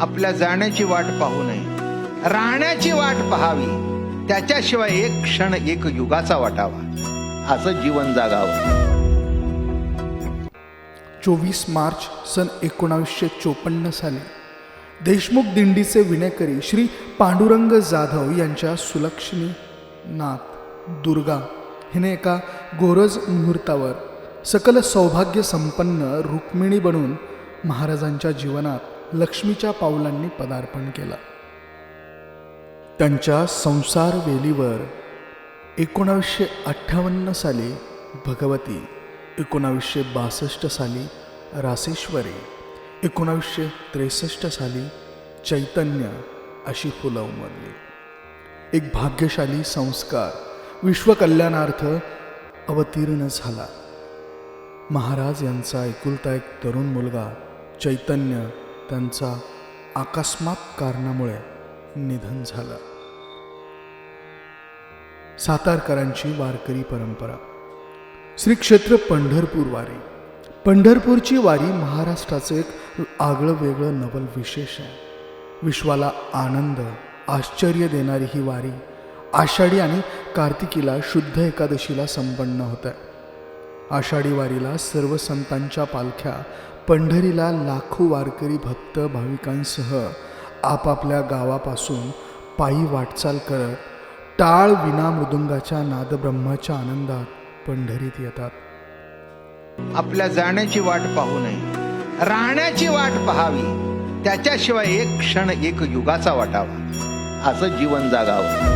आपल्या जाण्याची वाट पाहू नये. राहण्याची वाट पहावी. त्याच्याशिवाय एक क्षण एक युगाचा वाटावा. असं जीवन जागावं. चोवीस मार्च सन एकोणावीसशे चोपन्न साली देशमुख दिंडीचे विणेकरी श्री पांडुरंग जाधव यांच्या सुलक्ष्मी नाथ दुर्गा हिने एका गोरज मुहूर्तावर सकल सौभाग्य संपन्न रुक्मिणी बनून महाराजांच्या जीवनात लक्ष्मीच्या पावलांनी पदार्पण केलं. त्यांच्या संसार वेलीवर एकोणावीसशे अठ्ठावन्न साली भगवती एकोणावीसशे बासष्ट साली रासेश्वरी एकोणावीसशे त्रेसष्ट साली चैतन्य अशी फुलं उमरली. एक भाग्यशाली संस्कार विश्वकल्याणार्थ अवतीर्ण झाला. महाराज यांचा एकुलता एक तरुण मुलगा चैतन्य त्यांचा अकस्मात कारणामुळे निधन झालं. सातारकरांची वारकरी परंपरा. श्री क्षेत्र पंढरपूर वारी. पंढरपूरची वारी महाराष्ट्राचं एक आगळं वेगळं नवल विशेष आहे. विश्वाला आनंद आश्चर्य देणारी ही वारी आषाढी आणि कार्तिकीला शुद्ध एकादशीला संपन्न होत आहे आषाढी वारीला सर्व संतांच्या पालख्या पंढरीला लाखो वारकरी भक्त भाविकांसह आपापल्या गावापासून पायी वाटचाल करत टाळ विना मृदुंगाच्या नादब्रह्माच्या आनंदात पंढरीत येतात. आपल्या जाण्याची वाट पाहू नये राहण्याची वाट पहावी त्याच्याशिवाय एक क्षण एक युगाचा वाटावा असं जीवन जागावं.